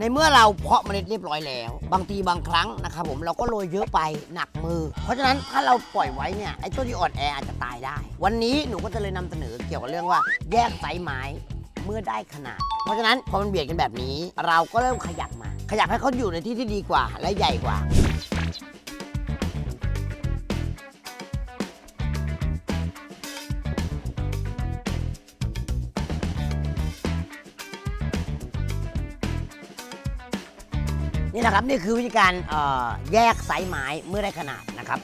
ในเมื่อเราเพาะเมล็ดเรียบร้อยแล้ว บางทีบางครั้งนะครับผมเราก็โรยเยอะไปหนักมือ เพราะฉะนั้นถ้าเราปล่อยไว้เนี่ยไอ้ต้นที่อ่อนแออาจจะตายได้ วันนี้หนูก็จะเลยนำเสนอเกี่ยวกับเรื่องว่าแยกไซส์ไม้เมื่อได้ขนาด เพราะฉะนั้นพอมันเบียดกันแบบนี้ เราก็เริ่มขยับมา ขยับให้เขาอยู่ในที่ที่ดีกว่าและใหญ่กว่า นี่นะครับนี่คือวิธีการแยกไซส์ไม้เมื่อได้ขนาดนะครับ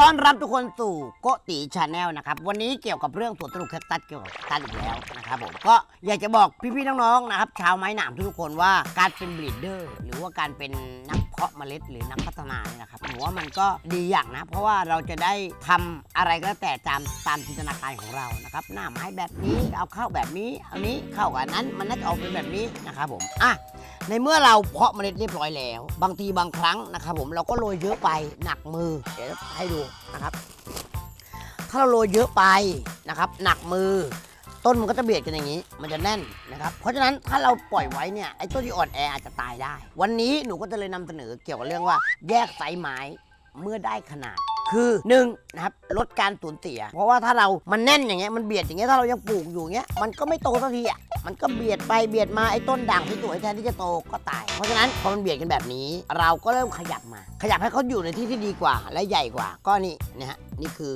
ต้อนรับทุกคนสู่โกติชาแนลนะครับ วันนี้เกี่ยวกับเรื่องสวนสนุกแคคตัสเกี่ยวกับแคคตัสอีกแล้วนะครับผมก็อยากจะบอกพี่ๆน้องๆนะครับชาวไม้หนามทุกๆคนว่าการเป็นบรีดเดอร์หรือว่าการเป็นนักเพาะเมล็ดหรือนักพัฒนาเนี่ยนะครับผมว่ามันก็ดีอย่างนะ เพราะว่าเราจะได้ทำอะไรก็แล้วแต่ตามตามจินตนาการของเรานะครับหน้าไม้แบบนี้เอาเข้าแบบนี้เอานี้เข้ากับอันนั้นมันน่าจะออกเป็นแบบนี้นะครับผมอะ ในเมื่อเราเพาะเมล็ดเรียบร้อยแล้ว บางทีบางครั้งนะครับผมเราก็โรยเยอะไปหนักมือ เดี๋ยวให้ดูนะครับ ถ้าเราโรยเยอะไปนะครับ หนักมือ ต้นมันก็จะเบียดกันอย่างนี้ มันจะแน่นนะครับ เพราะฉะนั้นถ้าเราปล่อยไว้เนี่ยไอ้ต้นที่อ่อนแออาจจะตายได้ วันนี้หนูก็จะเลยนำเสนอเกี่ยวกับเรื่องว่า แยกไซส์ไม้เมื่อได้ขนาด คือหนึ่งนะครับลดการสูญเสีย เพราะว่าถ้าเรามันแน่นอย่างเงี้ยมันเบียดอย่างเงี้ยถ้าเรายังปลูกอยู่เงี้ยมันก็ไม่โตสักทีอะมันก็เบียดไปเบียดมาไอ้ต้นด่างที่สวยแทนที่จะโตก็ตาย เพราะฉะนั้นพอมันเบียดกันแบบนี้ เราก็เริ่มขยับมา ขยับให้เขาอยู่ในที่ที่ดีกว่าและใหญ่กว่า ก็นี่นะฮะนี่คือ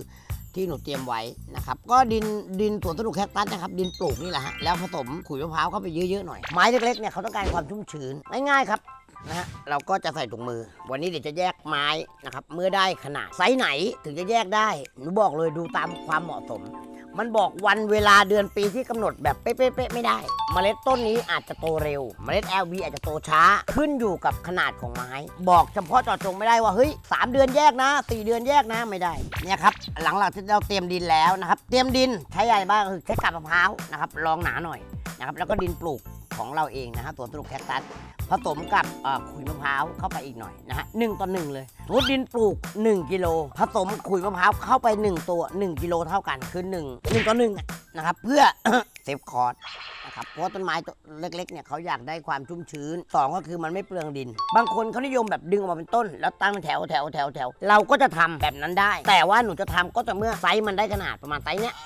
ที่หนูเตรียมไว้นะครับ ก็ดินดินสวนสนุกแคคตัสนะครับ ดินปลูกนี่แหละฮะแล้วผสมขุยมะพร้าวเข้าไปเยอะๆหน่อยไม้เล็กๆเนี่ยเขาต้องการความชุ่มชื้นง่ายๆครับ นะฮะเราก็จะใส่ถุงมือ วันนี้เดี๋ยวจะแยกไม้นะครับ เมื่อได้ขนาดไซส์ไหนถึงจะแยกได้หนูบอกเลยดูตามความเหมาะสม มันบอกวันเวลาเดือนปีที่กำหนดแบบเป๊ะๆๆไม่ได้ เมล็ดต้นนี้อาจจะโตเร็ว เมล็ด LV อาจจะโตช้า ขึ้นอยู่กับขนาดของไม้ บอกเฉพาะเจาะจงไม่ได้ว่าเฮ้ยสามเดือนแยกนะ4เดือนแยกนะไม่ได้เนี่ยครับหลังๆที่เราเตรียมดินแล้วนะครับ เตรียมดินใช้อะไรบ้างคือใช้กาบมะพร้าวนะครับรองหนาหน่อยนะครับแล้วก็ดินปลูก ของเราเองนะฮะสวนสนุกแคคตัสผสมกับขุยมะพร้าวเข้าไปอีกหน่อยนะฮะหนึ่งต่อหนึ่งเลยสมมติดินปลูก 1 กิโลผสมขุยมะพร้าวเข้าไป 1 ตัว 1 กิโลเท่ากันคือ1 1ต่อ1อะนะครับเพื่อเซฟคอร์สนะครับเพราะต้นไม้ตัวเล็กๆเนี่ยเขาอยากได้ความชุ่มชื้นสองก็คือมันไม่เปลืองดิน บางคนเขานิยมแบบดึงออกมาเป็นต้น แล้วตั้งเป็นแถวแถวแถวแถวเราก็จะทำแบบนั้นได้ แต่ว่าหนูจะทำก็จะเมื่อไซส์มันได้ขนาดประมาณไซส์เนี้ย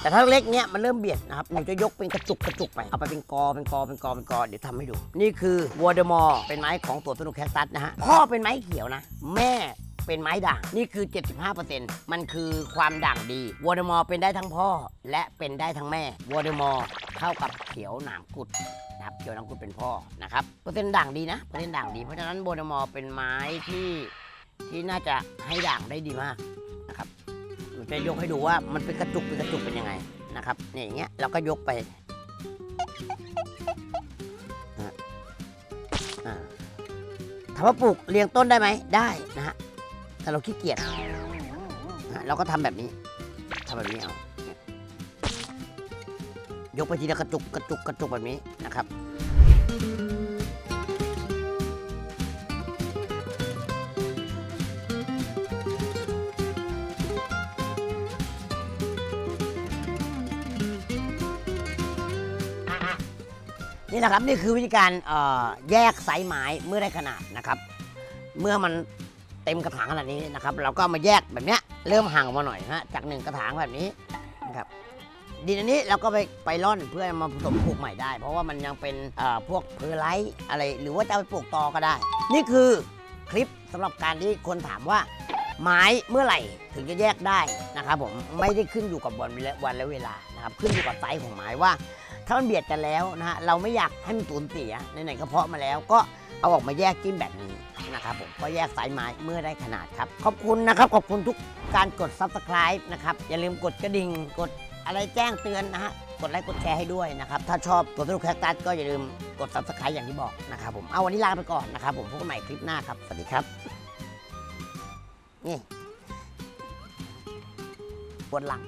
แต่ถ้าเล็กเนี้ยมันเริ่มเบียดนะครับหนูจะยกเป็นกระจุกกระจุกไป เอาไปเป็นกอเป็นกอเป็นกอเป็นกอเดี๋ยวทำให้ดู นี่คือวอเดมอร์เป็นไม้ของตัวสนุกแคคตัสนะฮะพ่อเป็นไม้เขียวนะ แม่เป็นไม้ด่าง นี่คือ 75%มันคือความด่างดีวอเดมอร์เป็นได้ทั้งพ่อ และเป็นได้ทั้งแม่วอเดมอร์เท่ากับเขียวหนามกุดนะครับเขียวหนามกุดเป็นพ่อนะครับเปอร์เซ็นต์ด่างดีนะเปอร์เซ็นต์ด่างดีเพราะฉะนั้นวอเดมอร์เป็นไม้ที่ที่น่าจะให้ด่างได้ดีมากนะครับ จะยกให้ดูว่ามันเป็นกระจุกเป็นกระจุกเป็นยังไงนะครับเนี่ยอย่างเงี้ยเราก็ยกไปอะอ่าถามว่าปลูกเรียงต้นได้ไหมได้นะฮะแต่เราขี้เกียจเราก็ทำแบบนี้ทำแบบนี้เอายยกไปทีละกระจุกกระจุกกระจุกแบบนี้นะครับ นี่นะครับนี่คือวิธีการแยกไซส์ไม้เมื่อได้ขนาดนะครับ เมื่อมันเต็มกระถางขนาดนี้นะครับ เราก็มาแยกแบบนี้เริ่มห่างออกมาหน่อยฮะจากหนึ่งกระถางแบบนี้นะครับดินอันนี้เราก็ไปไปร่อนเพื่อมาผสมปลูกใหม่ได้ เพราะว่ามันยังเป็นพวกเพอร์ไลท์อะไร หรือว่าจะไปปลูกตอก็ได้ นี่คือคลิปสำหรับการที่คนถามว่า ไม้เมื่อไหร่ถึงจะแยกได้นะครับผมไม่ได้ขึ้นอยู่กับวันและวันและเวลานะครับขึ้นอยู่กับไซส์ของไม้ว่า ถ้ามันเบียดกันแล้วนะฮะเราไม่อยากให้มันสูญเสียไหนๆก็เพาะมาแล้ว ก็เอาออกมาแยกจิ้มแบบนี้นะครับผมก็แยกสายไม้เมื่อได้ขนาดครับ ขอบคุณนะครับขอบคุณทุกการกด subscribe นะครับอย่าลืมกดกระดิ่งกดอะไรแจ้งเตือนนะฮะกดไลค์กดแชร์ให้ด้วยนะครับถ้าชอบตัวตุกแคคตัสก็อย่าลืมกด subscribe อย่างที่บอกนะครับผมเอาวันนี้ลาไปก่อนนะครับผมพบกันใหม่คลิปหน้าครับสวัสดีครับนี่ปวดหลัง